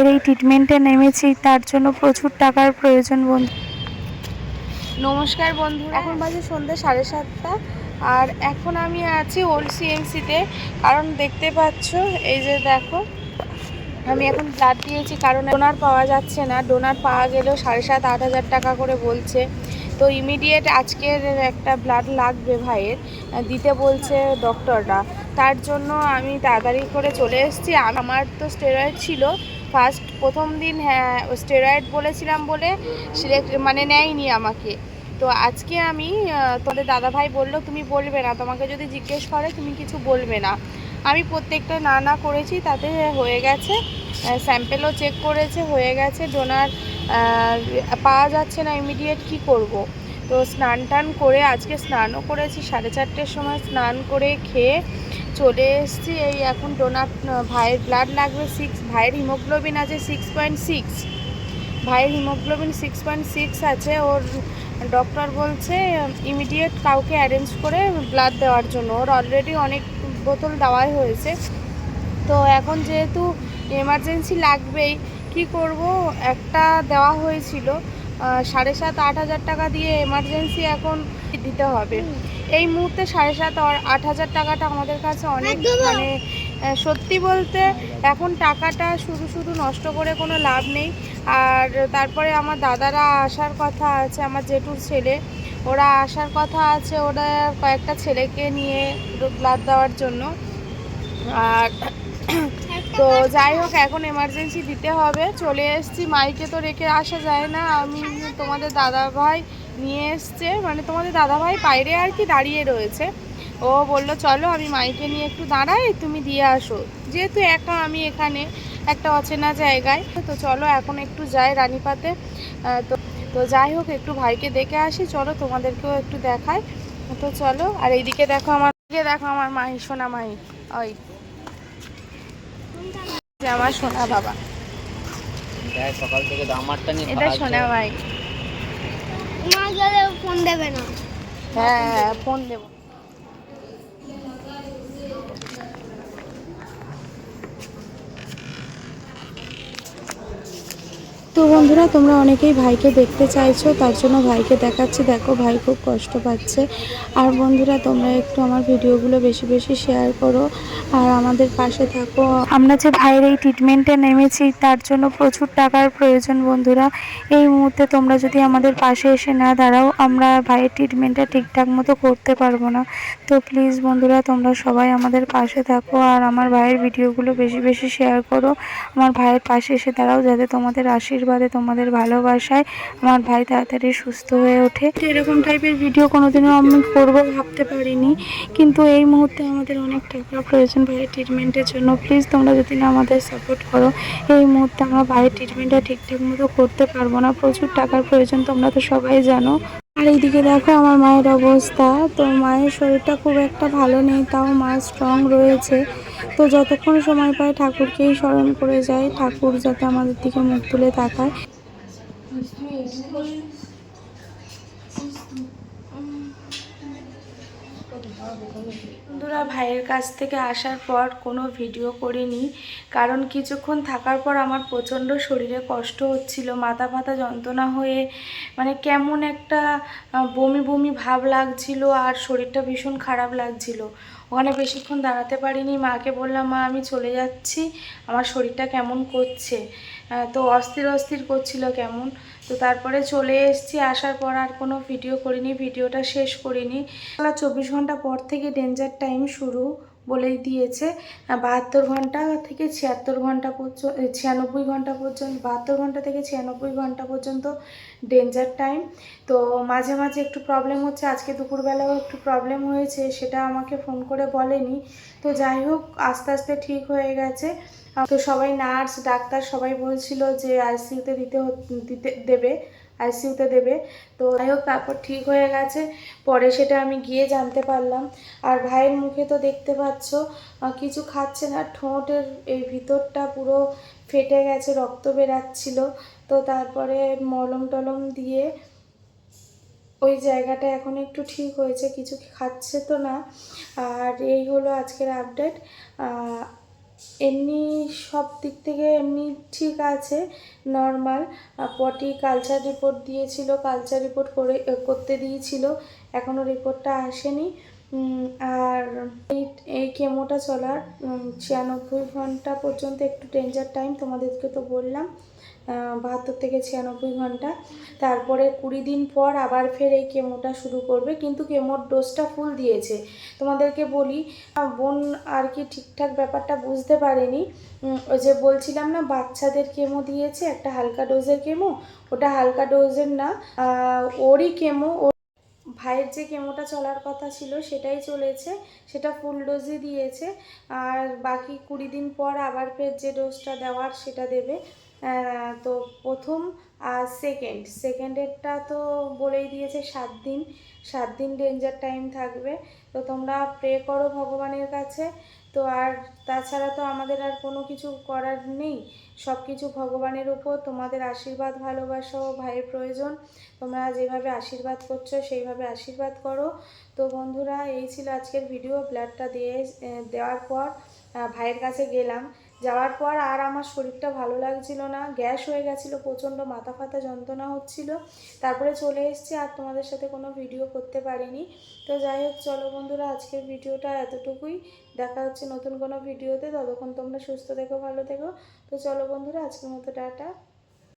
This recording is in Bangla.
ভাইয়ের এই ট্রিটমেন্টে নেমেছি, তার জন্য প্রচুর টাকার প্রয়োজন বন্ধু। নমস্কার বন্ধু। এখন বাজে সন্ধ্যে সাড়ে সাতটা, আর এখন আমি আছি ওল্ড সিএমসিতে কারণ দেখতে পাচ্ছ, এই যে দেখো, আমি এখন ব্লাড দিয়েছি, কারণ ডোনার পাওয়া যাচ্ছে না। ডোনার পাওয়া গেলেও সাড়ে সাত, আট হাজার টাকা করে বলছে। তো ইমিডিয়েট আজকের একটা ব্লাড লাগবে ভাইয়ের, দিতে বলছে ডক্টররা তার জন্য আমি তাড়াতাড়ি করে চলে এসেছি। আমার তো স্টেরয়েড ছিল। ফার্স্ট প্রথম দিন হ্যাঁ স্টেরয়েড বলেছিলাম বলে সিলেক্ট মানে নেয়নি আমাকে। তো আজকে আমি আহ, তোমাদের দাদাভাই বলল তুমি বলবে না। তোমাকে যদি জিজ্ঞেস করে তুমি কিছু বলবে না। আমি প্রত্যেকটা না না করেছি তাতে হয়ে গেছে। স্যাম্পেলও চেক করেছে হয়ে গেছে। ডোনার পাওয়া যাচ্ছে না ইমিডিয়েট কি করব। তো স্নান টান করে আজকে স্নানও করেছি। সাড়ে চারটের সময় স্নান করে খেয়ে চলে এসছি, এই এখন ডোনার ভাইয়ের ব্লাড লাগবে সিক্স ভাইয়ের হিমোগ্লোবিন আছে সিক্স পয়েন্ট সিক্স ভাইয়ের হিমোগ্লোবিন সিক্স পয়েন্ট সিক্স আছে, ওর ডক্টর বলছে ইমিডিয়েট কাউকে অ্যারেঞ্জ করে ব্লাড দেওয়ার জন্য। ওর অলরেডি অনেক বোতল দেওয়াই হয়েছে। তো এখন যেহেতু এমার্জেন্সি লাগবেই, কি করব? একটা দেওয়া হয়েছিল সাড়ে সাত, আট হাজার টাকা দিয়ে এমার্জেন্সি এখন দিতে হবে। এই মুহূর্তে সাড়ে সাত আর আট হাজার টাকাটা আমাদের কাছে অনেক মানে সত্যি বলতে এখন টাকাটা শুধু শুধু নষ্ট করে কোনো লাভ নেই। আর তারপরে আমার দাদারা আসার কথা আছে আমার জেঠুর ছেলে। ওরা আসার কথা আছে ওরা কয়েকটা ছেলেকে নিয়ে ব্লাড দেওয়ার জন্য। আর তো যাই হোক এখন এমার্জেন্সি দিতে হবে। চলে এসেছি মাইকে তো রেখে আসা যায় না। আমি তোমাদের দাদা ভাই নিয়ে এসছে। মানে তোমাদের দাদাভাই বাইরে আর কি দাঁড়িয়ে রয়েছে। ও বলল চলো আমি মাইকে নিয়ে একটু দাঁড়াই তুমি দিয়ে আসো। যেহেতু একা আমি এখানে একটা অচেনা জায়গায় তো চলো এখন একটু যাই রানীপাতে। তো তো যাই হোক একটু ভাইকে দেখে আসি। চলো তোমাদেরকেও একটু দেখাই। তো চলো আর এইদিকে দেখো আমার দিকে দেখো আমার মাহি সোনা মাহি। ওই। আমার সোনা বাবা। সকাল থেকে নিয়ে এটা সোনা ভাই। মা গেলে ফোন দেবে না। হ্যাঁ হ্যাঁ ফোন দেবো। তো বন্ধুরা, তোমরা অনেকেই ভাইকে দেখতে চাইছো, তার জন্য ভাইকে দেখাচ্ছি। দেখো, ভাই খুব কষ্ট পাচ্ছে। আর বন্ধুরা, তোমরা একটু আমার ভিডিওগুলো বেশি বেশি শেয়ার করো। আর আমাদের পাশে থাকো। আমরা যে ভাইয়ের এই ট্রিটমেন্টে নেমেছি, তার জন্য প্রচুর টাকার প্রয়োজন বন্ধুরা। এই মুহূর্তে তোমরা যদি আমাদের পাশে এসে না দাঁড়াও, আমরা ভাইয়ের ট্রিটমেন্টটা ঠিকঠাক মতো করতে পারব না। তো প্লিজ বন্ধুরা, তোমরা সবাই আমাদের পাশে থাকো আর আমার ভাইয়ের ভিডিওগুলো বেশি বেশি শেয়ার করো। আমার ভাইয়ের পাশে এসে দাঁড়াও, যাতে তোমাদের আশীর্বাদে তোমাদের ভালোবাসায় আমার ভাই তাড়াতাড়ি সুস্থ হয়ে ওঠে। এরকম টাইপের ভিডিও কোনোদিনও আমি করব ভাবতে পারিনি। কিন্তু এই মুহূর্তে আমাদের অনেক টাকা প্রয়োজন ভাইয়ের ট্রিটমেন্টের জন্য। প্লিজ তোমরা যদি না আমাদের সাপোর্ট করো, এই মুহূর্তে আমরা ভাইয়ের ট্রিটমেন্টটা ঠিকঠাক মতো করতে পারব না। প্রচুর টাকার প্রয়োজন, তোমরা তো সবাই জানো। আর এইদিকে দেখো আমার মায়ের অবস্থা। তো মায়ের শরীরটা খুব একটা ভালো নেই, তাও মা স্ট্রং রয়েছে। তো যতক্ষণ সময় পায় ঠাকুরকেই স্মরণ করে যায়। ঠাকুর যাতে আমাদের দিকে মুখ তুলে তাকায়। বন্ধুরা ভাইয়ের কাছ থেকে আসার পর কোনো ভিডিও করিনি, কারণ কিছুক্ষণ থাকার পর আমার প্রচণ্ড শরীরে কষ্ট হচ্ছিল, মাথা ফাথা যন্ত্রণা হয়ে মানে কেমন একটা বমি বমি ভাব লাগছিল আর শরীরটা ভীষণ খারাপ লাগছিল। ওখানে বেশিক্ষণ দাঁড়াতে পারিনি, মাকে বললাম, মা, আমি চলে যাচ্ছি, আমার শরীরটা কেমন করছে? তো অস্থির অস্থির করছিল কেমন। তো তারপরে চলে এসেছি, আসার পর আর কোনো ভিডিও করিনি ভিডিওটা শেষ করিনি। চব্বিশ ঘণ্টা পর থেকে ডেঞ্জার টাইম শুরু বলেই দিয়েছে। বাহাত্তর ঘণ্টা থেকে ছিয়াত্তর ঘণ্টা পর্যন্ত ছিয়ানব্বই ঘণ্টা পর্যন্ত, বাহাত্তর ঘণ্টা থেকে ছিয়ানব্বই ঘণ্টা পর্যন্ত ডেঞ্জার টাইম তো মাঝে মাঝে একটু প্রবলেম হচ্ছে, আজকে দুপুরবেলাও একটু প্রবলেম হয়েছে, সেটা আমাকে ফোন করে বলেনি। তো যাই হোক, আস্তে আস্তে ঠিক হয়ে গেছে। তো সবাই নার্স, ডাক্তার সবাই বলছিল যে আইসিইউতে দিতে দিতে দেবে আইসিইউতে দেবে। তো যাই হোক, তারপর ঠিক হয়ে গেছে। পরে সেটা আমি গিয়ে জানতে পারলাম। আর ভাইয়ের মুখে তো দেখতে পাচ্ছ কিছু খাচ্ছে না। ঠোঁটের এই ভিতরটা পুরো ফেটে গেছে, রক্ত বেরাচ্ছিল। তো তারপরে মলম টলম দিয়ে ওই জায়গাটা এখন একটু ঠিক হয়েছে, কিছু খাচ্ছে তো না। আর এই হলো আজকের আপডেট এমনি সব দিক থেকে এমনি ঠিক আছে নর্মাল পটি কালচার রিপোর্ট দিয়েছিল কালচার রিপোর্ট করে করতে দিয়েছিল এখনও রিপোর্টটা আসেনি। আর এই এই কেমোটা চলার ছিয়ানব্বই ঘণ্টা পর্যন্ত একটু ডেঞ্জার টাইম তোমাদেরকে তো বললাম। বাহাত্তর থেকে ছিয়ানব্বই ঘণ্টা। তারপরে কুড়ি দিন পর আবার ফের এই কেমোটা শুরু করবে। কিন্তু কেমোর ডোজটা ফুল দিয়েছে। তোমাদেরকে বলি বোন আর কি ঠিকঠাক ব্যাপারটা বুঝতে পারেনি। ওই যে বলছিলাম না, বাচ্চাদের কেমো দিয়েছে, একটা হালকা ডোজের কেমো, ওটা হালকা ডোজের না। ওরই কেমো ভাইয়ের যে কেমোটা চলার কথা ছিল, সেটাই চলেছে, সেটা ফুল ডোজই দিয়েছে। আর বাকি কুড়ি দিন পর আবার ফের যে ডোজটা দেওয়ার, সেটা দেবে। তো প্রথম, আর সেকেন্ড সেকেন্ডেরটা তো বলেই দিয়েছে সাত দিন সাত দিন ডেঞ্জার টাইম থাকবে। তো তোমরা প্রে করো ভগবানের কাছে। তো আর তাছাড়া তো আমাদের আর কোনো কিছু করার নেই। সব কিছু ভগবানের উপর, তোমাদের আশীর্বাদ, ভালোবাসা ও ভাইয়ের প্রয়োজন। তোমরা যেভাবে আশীর্বাদ করছ, সেইভাবে আশীর্বাদ করো। তো বন্ধুরা, এই ছিল আজকের ভিডিও ব্লাডটা দিয়ে দেওয়ার পর ভাইয়ের কাছে গেলাম। যাওয়ার পর আর আমার শরীরটা ভালো লাগছিল না, গ্যাস হয়ে গেছিল, প্রচণ্ড মাথা ফাতা যন্ত্রণা হচ্ছিল। তারপরে চলে এসছি আর তোমাদের সাথে কোনো ভিডিও করতে পারিনি। তো যাই হোক, চলো বন্ধুরা, আজকের ভিডিওটা এতটুকুই। দেখা হচ্ছে নতুন কোনো ভিডিওতে ততক্ষণ তোমরা সুস্থ থেকো, ভালো থেকো। তো চলো বন্ধুরা, আজকের মতো টাটা।